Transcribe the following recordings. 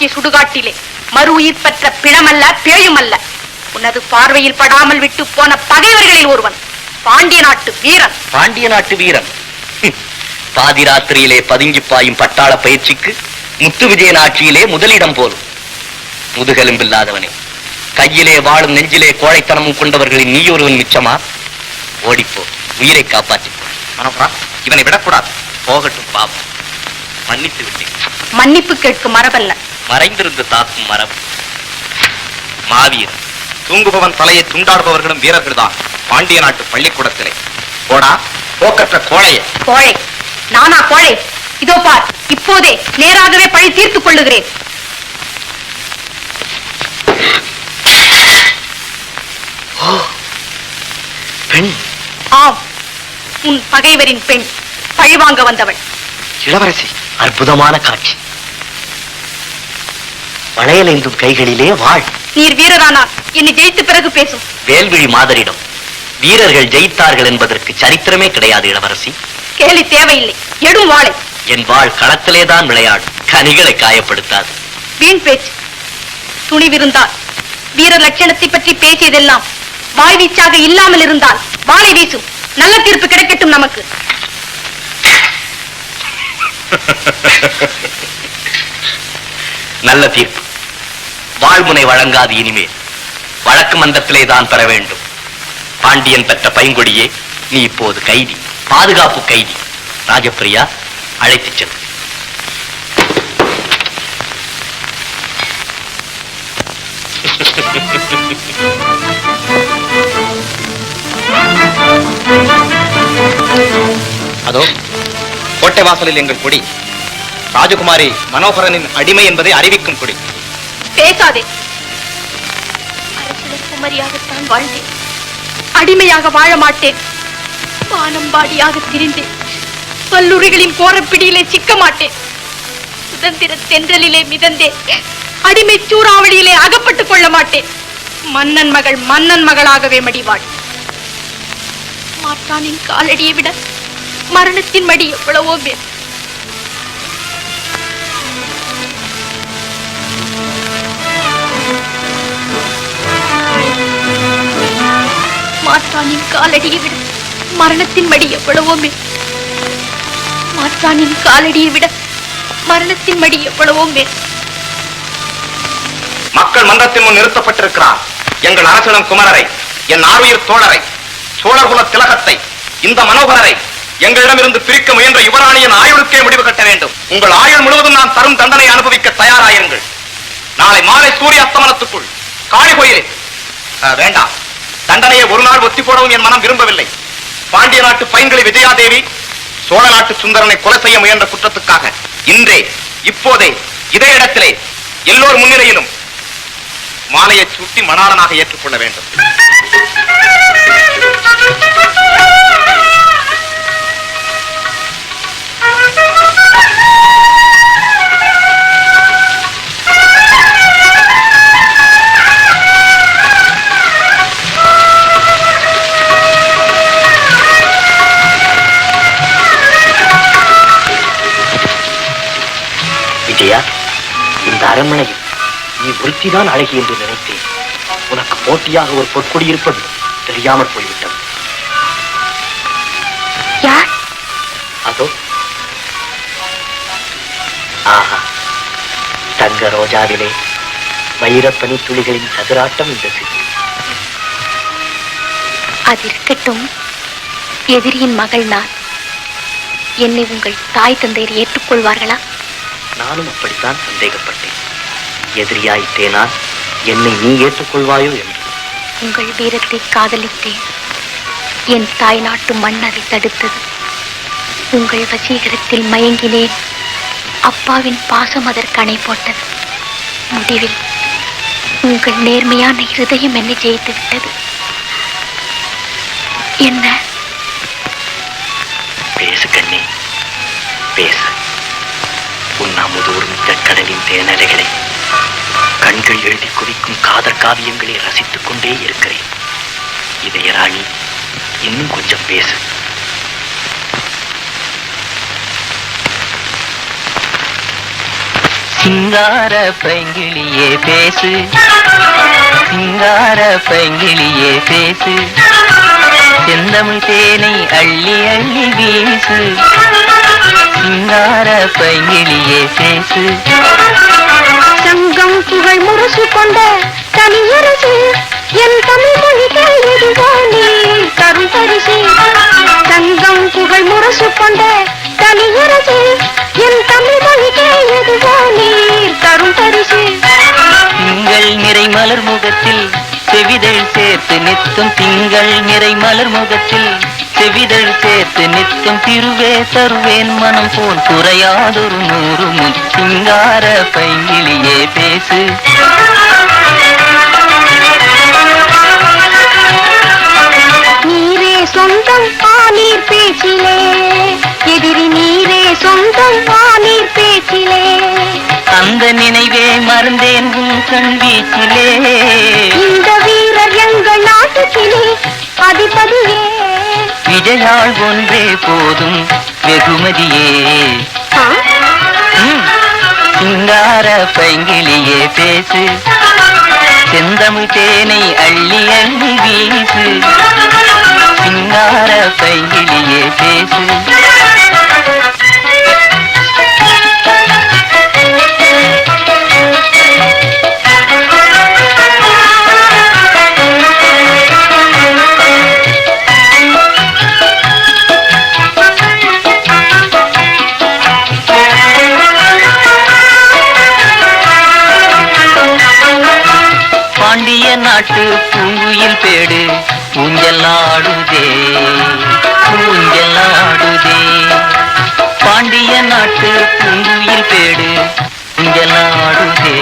நீர் உண்டாக்கிய சுடுகாட்டிலே. மறு உயிர் பெற்ற பிணமல்ல பேயுமல்ல. உனது பார்வையில் படாமல் விட்டு போன பகைவர்களில் ஒருவன். பாண்டிய நாட்டு வீரன். பாண்டிய நாட்டு வீரன். பாதி ராத்திரியிலே பதுங்கி பாயும் பட்டாள பயிற்சிக்கு முத்து விஜயன் ஆட்சியிலே முதலிடம் போலும். முதுகெலும்பில்லாதவனே. கையிலே வாழும் நெஞ்சிலே கோழைத்தனமும் கொண்டவர்களின் நீ ஒருவன் மிச்சமா? ஓடிப்போ. உயிரை காப்பாற்றிப்போ மனோகரா இவனை விடக்கூடாது. போகட்டும் பாவம் மன்னித்து விட்டேன். மன்னிப்பு கேட்கும் மரபல்ல. மறைந்திருந்து தாக்கும் மரம். மாவீரன். தூங்குபவன் தலையை துண்டாடுபவர்களும் வீரர்கள்தான். பாண்டிய நாட்டு பள்ளிக்கூடத்திலே. போடா போக்கற்ற கோழையே. கோழை. நானா கோழை? இதோ பார் இப்போதே நேராகவே பழி தீர்த்துக் கொள்ளுகிறேன். பெண். ஆம் உன் பகைவரின் பெண். பழிவாங்க வந்தவள். இளவரசி அற்புதமான காட்சி. வளையலைந்தும் கைகளிலே வாழ். நீர் வீரரானார். என்னை ஜெயித்த பிறகு பேசும். வேல்விழி மாதரிடம் வீரர்கள் ஜெயித்தார்கள் என்பதற்கு சரித்திரமே கிடையாது இளவரசி. கேலி தேவையில்லை. எடும் வாளை. என் வாழ் களத்திலேதான் விளையாடும். கனிகளை காயப்படுத்தாது. வீண் பேச்சு. துணிவிருந்தால். வீர லட்சணத்தை பற்றி பேசியதெல்லாம் வாய்வீச்சாக இல்லாமல் இருந்தால் வாளை வீசும். நல்ல தீர்ப்பு கிடைக்கட்டும் நமக்கு. நல்ல தீர்ப்பு. வாழ்முனை வழங்காது இனிமேல். வழக்கு மன்றத்திலே தான் பெற வேண்டும். பாண்டியன் பெற்ற பைங்கொடியே நீ இப்போது கைதி பாதுகாப்பு கைதி. ராஜப்பிரியா அழைத்துச் செல். அதோ கோட்டை வாசலில் எங்கள் கொடி. ராஜகுமாரி மனோகரனின் அடிமை என்பதை அறிவிக்கும் கொடி. பேசாதே. அரசனுக்கு குமரியாகத்தான் வாழ்ந்தேன். அடிமையாக வாழ மாட்டேன். பானம்பாடியாக திரிந்தேன். கல்லூரிகளின் கோரப்பிடியிலே சிக்க மாட்டேன். சுதந்திர தென்றலிலே மிதந்தேன். அடிமை சூறாவளியிலே அகப்பட்டுக் கொள்ள மாட்டேன். மன்னன் மகள் மன்னன் மகளாகவே மடிவாள். மாற்றானின் காலடியை விட மரணத்தின் மடி எவ்வளவோ மேல். மாற்றானின் காலடியை விட மரணத்தின் மடி எவ்வளவோ மேல் மாற்றானின் காலடியை விட மரணத்தின் மடி எவ்வளவோ மேல் மக்கள் மன்றத்தின் முன் நிறுத்தப்பட்டிருக்கிறார். எங்கள் அரசிடம் குமரரை என் ஆறுயிர் தோழரை சோழகுல திலகத்தை இந்த மனோகரரை எங்களிடமிருந்து பிரிக்க முயன்ற யுவராணியின் ஆயுளுக்கே முடிவு கட்ட வேண்டும். உங்கள் ஆயுள் முழுவதும் நான் தரும் தண்டனை அனுபவிக்க தயாராயிருங்கள். நாளை மாலை சூரிய அஸ்தமனத்துக்குள் காளி கோயிலில் வேண்டாம். தண்டனையை ஒரு நாள் ஒத்தி போடவும் என் மனம் விரும்பவில்லை. பாண்டிய நாட்டு பைன்களை விஜயாதேவி சோழ நாட்டு சுந்தரனை கொலை செய்ய முயன்ற குற்றத்துக்காக இன்றே இப்போதே இதே இடத்திலே எல்லோர் முன்னிலையிலும் மாலையை சுட்டி மணாளனாக ஏற்றுக்கொள்ள வேண்டும். ஒருத்திதான் அழகி என்று நினைத்தேன். உனக்கு போட்டியாக ஒரு பொற்கொடி இருப்பது தெரியாமல் போய்விட்டது. அதோ. ஆஹா. தங்க ரோஜாவிலே வைரப்பனி துளிகளின் சதுராட்டம் இந்த சிறு அது இருக்கட்டும். எதிரியின் மகள் நான். என்னை உங்கள் தாய் தந்தையர் ஏற்றுக்கொள்வார்களா? நானும் அப்படித்தான் சந்தேகப்பட்டேன். எதிரியாயிட்டேனால் என்னை நீ ஏற்றுக்கொள்வாயோ என்று. உங்கள் வீரத்தை காதலித்தேன். என் தாய் நாட்டு மண் அதை தடுத்தது. உங்கள் வசீகரத்தில் மயங்கினேன். அப்பாவின் பாசம் அதற்கு அணை போட்டது. முடிவில் உங்கள் நேர்மையான இருதயம் என்னை ஜெயித்து விட்டது. என்ன? பேசு கண்ணே பேசு. உன் அமுதூர்ந்த கடலின் தேனலைகளை கண்கள் எழுதி குவிக்கும் காதற் காவியங்களை ரசித்துக் கொண்டே இருக்கிறேன். இதயராணி இன்னும் கொஞ்சம் பேசு. சிங்கார பைங்கிளியே பேசு. சிங்கார பைங்கிளியே பேசு. செந்தமிழ் தேனை அள்ளி அள்ளி வீசு. சிங்கார பைங்கிளியே பேசு. தங்கம் புகழ் முரசு கொண்ட தனியரசு என் தமிழ் மொழி இதுவோ தரும் பரிசு. தங்கம் புகழ் முரசு கொண்ட தனியரசு என் தமிழ் நிற்கும் திங்கள் நிறை மலர் முகத்தில் செவிதழ் சேர்த்து நிற்கும் திருவே தருவேன் மனம் போல் குறையாதொரு நூறு முன் சிங்கார பைங்கிலியே பேசு. நீரே சொந்தம் ஆனீர் பேச்சிலே. எதிரி நீரே சொந்தம் ஆனீர் பேச்சிலே. அந்த நினைவே மறந்தேன் உன் கண் வீச்சிலே. இந்த வீரர் நாட்டுக்கிளி அதிபதியே விஜயாள் ஒன்றே போதும் வெகுமதியே. சிங்கார பைங்கிலியே பேசு. செந்தமிழ் தேனை அள்ளி அள்ளி வீசு. சிங்கார பைங்கிலியே பேசு. பாண்டிய நாட்டு பூங்குயில் பேடு. ஊஞ்சலாடுதே ஊஞ்சலாடுதே பாண்டிய நாட்டு பூங்குயில் பேடு. ஊஞ்சலாடுதே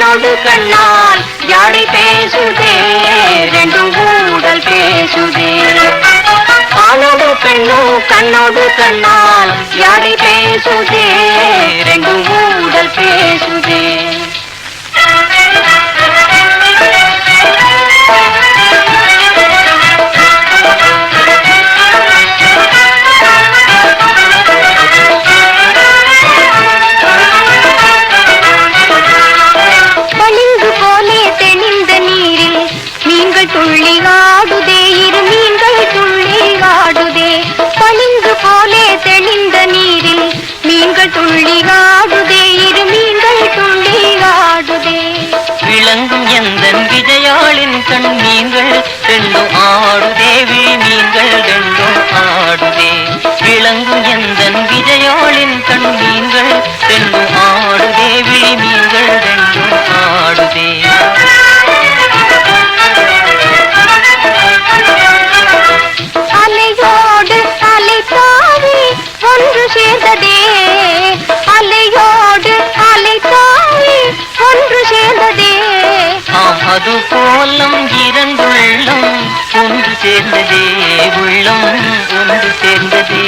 கண்ணோடு கண்ணால் யாரை பேசுதே? ரெண்டும் ஊடல் பேசுதே. ஆணோடு பெண்ணும் கண்ணோடு கண்ணால் யாரை பேசுதே? ரெண்டும் ஊடல் பேசுதே. அது போலம் இரண்டுள்ளம் ஒன்று சேர்ந்ததே உள்ளம் ஒன்று சேர்ந்ததே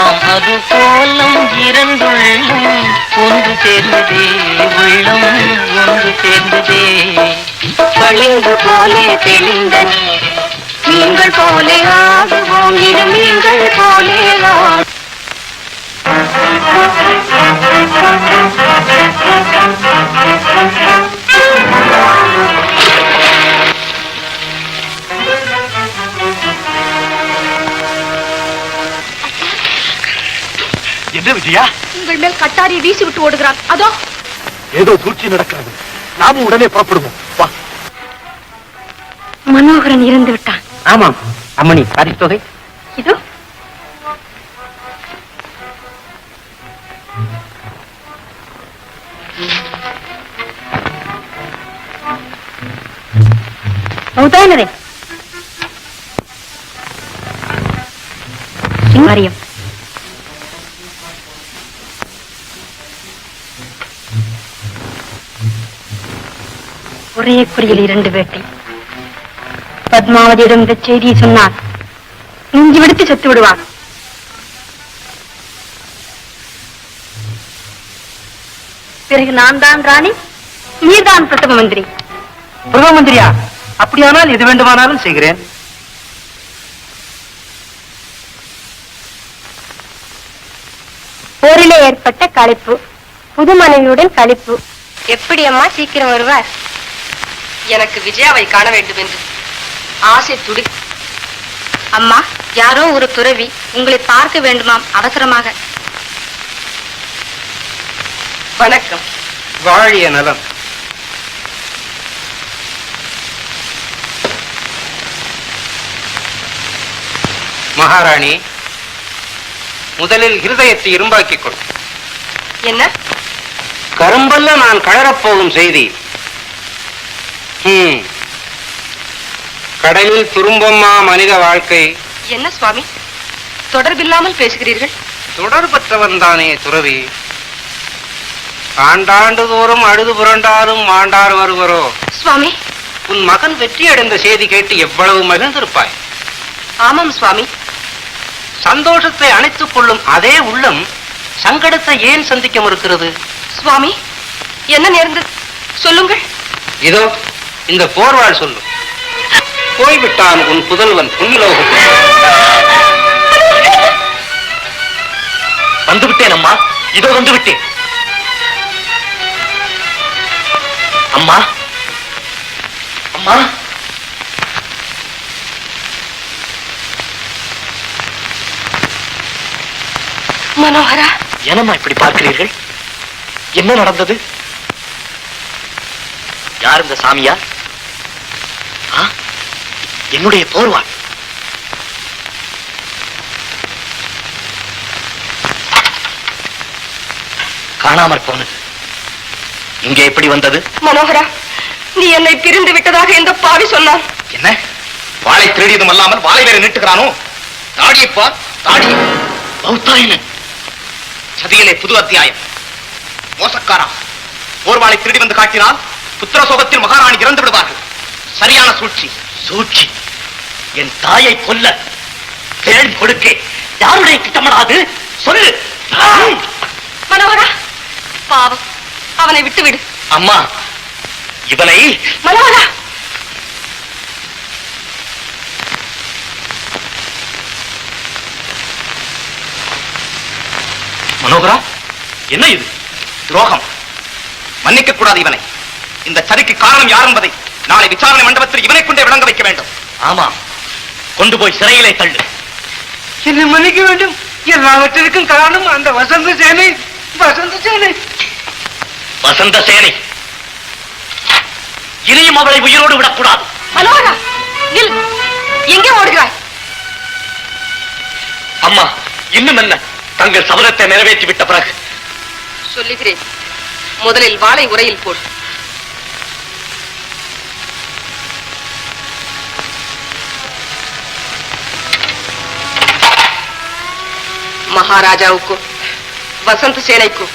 ஆம் அது போலம் இரண்டுள்ளம் ஒன்று சேர்ந்ததே உள்ளம் ஒன்று சேர்ந்ததே பளிங்கு போலே தெளிந்த நீங்கள் போலே ஆகுவோம் இது நீங்கள் போலே ஆகும் Thank you. என்ன விஜயா? உங்கள் மேல் கட்டாரியை வீசி விட்டு ஓடுகிறார் அதோ. ஏதோ சூழ்ச்சி நடக்கிறது நாமும் உடனே புறப்படுவோம். மனோகரன் இறந்து விட்டான். ஆமா அம்மணி பரிசோகை இதோ. உதாரணரே சிங்காரியம். ஒரே குறியில் இரண்டு வேட்டை. பத்மாவதியிடம் இந்த செய்தியை சொன்னார் நெஞ்சு விடுத்து செத்து விடுவார். பிறகு நான் தான் ராணி நீதான் பிரதம மந்திரி. பிரதம மந்திரியா? அப்படியானால் எது வேண்டுமானாலும் செய்கிறேன். போரிலே ஏற்பட்ட களைப்பு புது மனைவியுடன் கழிப்பு எப்படி அம்மா சீக்கிரம் வருவார்? எனக்கு விஜயாவை காண வேண்டும் என்று. ஆசை துடி. அம்மா யாரோ ஒரு துறவி உங்களை பார்க்க வேண்டுமாம் அவசரமாக. வணக்கம். வாழிய நலம். மகாராணி முதலில் இருதயத்தை இரும்பாக்கிக் கொள். என்ன? கரும்பல்ல நான் கழறப்போகும் செய்தி. கடலில் துரும்பம்மா மனித வாழ்க்கை. என்ன சுவாமி? தொடர்பில்லாமல் பேசுகிறீர்கள். தொடர்பற்றவன் தானே துறவி. ஆண்டாண்டு தோறும் அழுது புரண்டாலும் மாண்டார் வருவரோ? சுவாமி. உன் மகன் வெற்றியடைந்த செய்தி கேட்டு எவ்வளவு மகிழ்ந்திருப்பாய்? ஆமாம் சுவாமி. சந்தோஷத்தை அணைத்துக் கொள்ளும் அதே உள்ளம் சங்கடத்தை ஏன் சந்திக்க மறுக்கிறது? சுவாமி என்ன நேர்ந்தது சொல்லுங்கள். இதோ இந்த போர்வாள் சொல்லும் போய்விட்டான் உன் புதல்வன் புண்ணிலோகத்தில். வந்து விட்டேன் அம்மா. இதோ வந்து விட்டேன் அம்மா. அம்மா. மனோகரா. என்னம்மா இப்படி பார்க்கிறீர்கள்? என்ன நடந்தது? யார் இந்த சாமியா ஆ? என்னுடைய போர்வாள் காணாமற் போனது. இங்கே எப்படி வந்தது? மனோகரா நீ என்னை பிரிந்து விட்டதாக இந்த பாவி சொன்னான்? என்ன? வாளை திருடியதும் அல்லாமல் வாளை வேறு நீட்டுகிறானோ? தாடியை பார் தாடி. பௌத்தாயனன் சதியிலே புது அத்தியாயம். மோசக்காரா போர்வாளை திருடி வந்து காட்டினால் புத்திர சோகத்தில் மகாராணி இறந்து விடுவார்கள். சரியான சூழ்ச்சி. சூழ்ச்சி. என் தாயை கொல்ல தேன் கொடுக்க யாருடைய திட்டமிடாது? சொல்லு. ஆ! மனோகரா பாவம். அவனை விட்டுவிடு. அம்மா இவனை மனோகரா. மனோகரா என்ன இது? துரோகம். மன்னிக்க கூடாது இவனை. இந்த சதிக்கு காரணம் யார் என்பதை நாளை விசாரணை மண்டபத்தில் இவனை கொண்டே விளங்க வைக்க வேண்டும். ஆமா. கொண்டு போய் சிறையிலே தள்ளு. என்னை மன்னிக்க வேண்டும். எல்லாவற்றிற்கும் காரணம் அந்த வசந்த சேனை. வசந்த சேனை. வசந்த சேனை. இனியும் அவளை உயிரோடு விடக்கூடாது. மனோகரா நில். எங்கே ஓடுகிறாய்? அம்மா இன்னும் என்ன? தங்கள் சபதத்தை நிறைவேற்றி விட்ட பிறகு. சொல்லுகிறேன். முதலில் வாளை உரையில் போடு. மகாராஜாவுக்கும் வசந்த சேனைக்கும்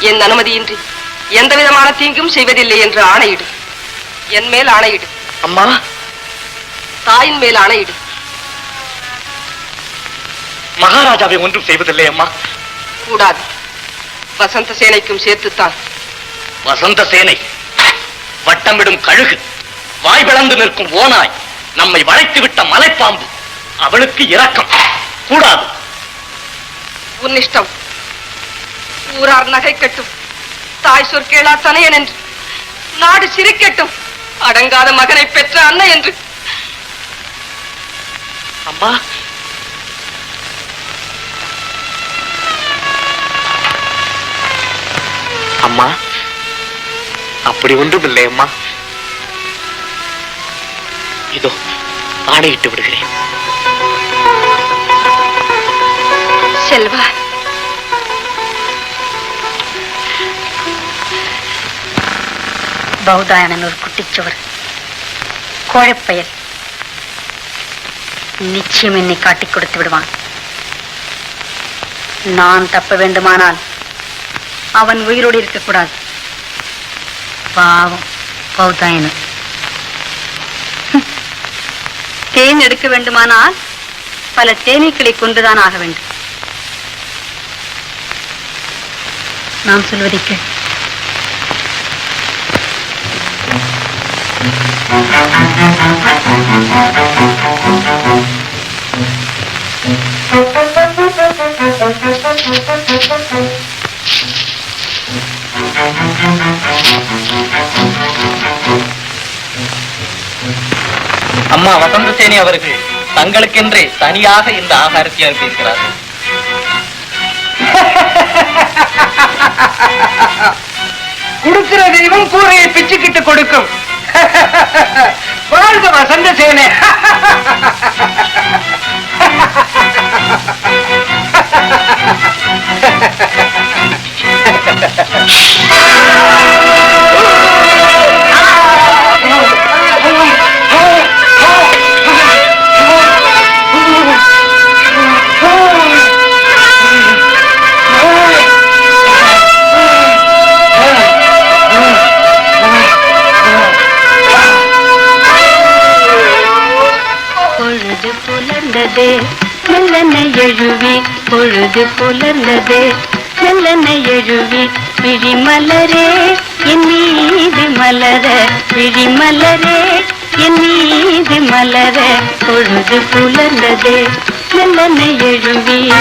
என் அனுமதியின்றி எந்த விதமான தீங்கும் செய்வதில்லை என்று ஆணையிடு. என் மேல் ஆணையிடு. அம்மா? தாயின் மேல் ஆணையிடு. மகாராஜாவை ஒன்றும் செய்வதில்லை அம்மா. கூடாது. வசந்த சேனைக்கும் சேர்த்துத்தான். வசந்த சேனை வட்டமிடும் கழுகு வாய் பிளந்து நிற்கும் ஓனாய் நம்மை வளைத்து விட்ட மலைப்பாம்பு அவளுக்கு இரக்கம். கூடாது. உன்னிஷ்டம். ஊரார் நகைக்கட்டும் தாய் சொற்கேளா தனையன் என்று. நாடு சிரிக்கட்டும். அடங்காத மகனை பெற்ற அன்னை என்று. அம்மா. அம்மா. அப்படி ஒன்றும் இல்லை அம்மா. இதோ ஆணையிட்டு விடுகிறேன். செல்வா. பௌதாயனன் ஒரு குட்டிச்சுவர் கோழப்பெயர் நிச்சயம் என்னை காட்டிக் கொடுத்து விடுவான். நான் தப்ப வேண்டுமானால் அவன் உயிரோடு இருக்கக்கூடாது. பாவம் பௌத்தாயன தேன் எடுக்க வேண்டுமானால் பல தேனீக்களை கொண்டுதான் ஆக வேண்டும். நாம் சொல்வதை கேள் அம்மா வசந்தசேனி அவர்கள் தங்களுக்கென்றே தனியாக இந்த ஆகாரத்தை அனுப்பியிருக்கிறார்கள். கொடுக்கிற தெய்வம் கூரையை பிச்சுக்கிட்டு கொடுக்கும். வாழ்க வசந்த சேனை பொழுது அது புலர்ந்ததே. மெல்லனை எழுவி விழிமலரே என் மீது மலர. விழிமலரே என் மீது மலர. பொழுது புலர்ந்ததே. மெல்லனை எழுவி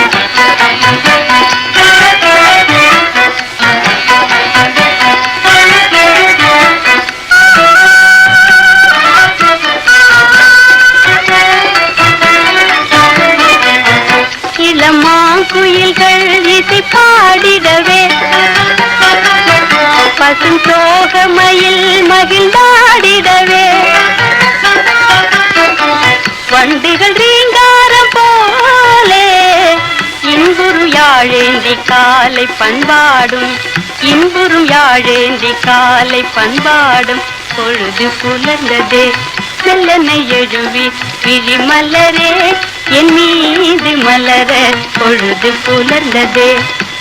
இளமாங்குயில்கள் இசை பாடிடவே. பசும் சோகமயில் மகிழ்ந்தாடிடவே. வண்டுகள் ரீங்காரம் போலே இன்புறு யாழேந்தி காலை பண்பாடும் இன்புறும் யாழேந்தி காலை பண்பாடும் பொழுது புலர்ந்ததே. மெல்லனை எழுவி கிழி மலரே என் மீது மலர பொழுது புலர்ந்ததே.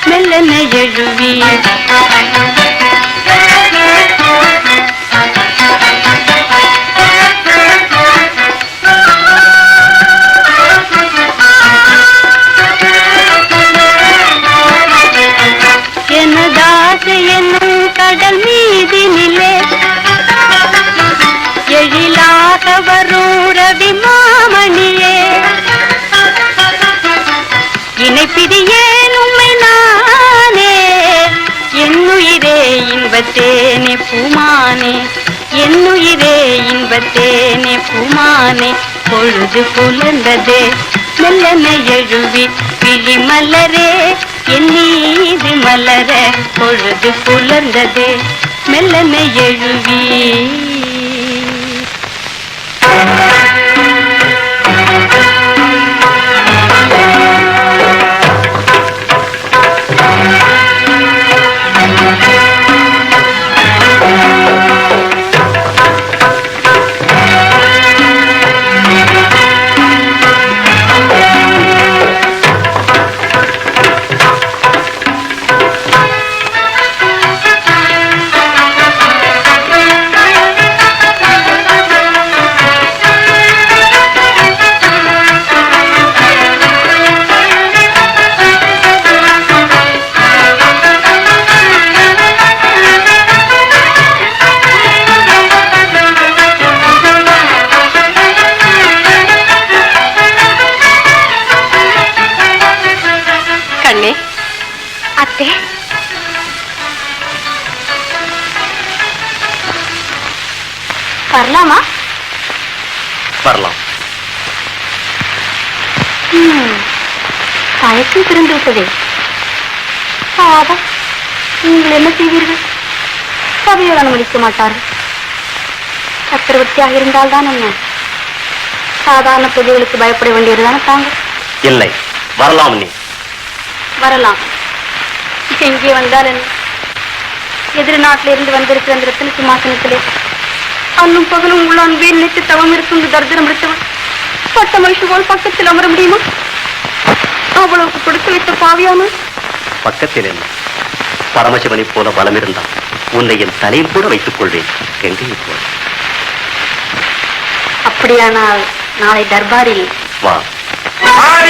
மெல்லனை எழுவி பூமானே பொழுது புலர்ந்ததே மெல்லனை எழுவி கிளி மலரே என் மலர பொழுது புலர்ந்ததே மெல்லனை எழுவி. செய்வீர்கள்? சபையோர் அனுமதிக்க மாட்டார்கள். சக்கரவர்த்தியாக இருந்தால்தான் என்ன? சாதாரண பிரஜைகளுக்கு பயப்பட வேண்டியதுதானே தாங்கள்? இல்லை வரலாம் நீ. வரலாம். எங்கே வந்தால் என்ன? எதிர் நாட்டில இருந்து வந்திருக்கிற அந்த ரத்தின சிம்மாசனத்திலே அன்னும் பகலும் உள்ள அன்பே நினைத்து தவம் இருக்கும் தர்ஜனம் எடுத்தவன் பட்ட மனுஷ போல் பக்கத்தில் அமர முடியுமா? அவ்வளவுக்கு கொடுத்து வைத்த பாவியான பக்கத்தில் என்ன? பரமசிவனை போல பலம் இருந்தான் உன்னை என் தலையில் கூட வைத்துக் கொள்வேன் கங்கையை போல. அப்படியானால் நாளை தர்பாரில் வா.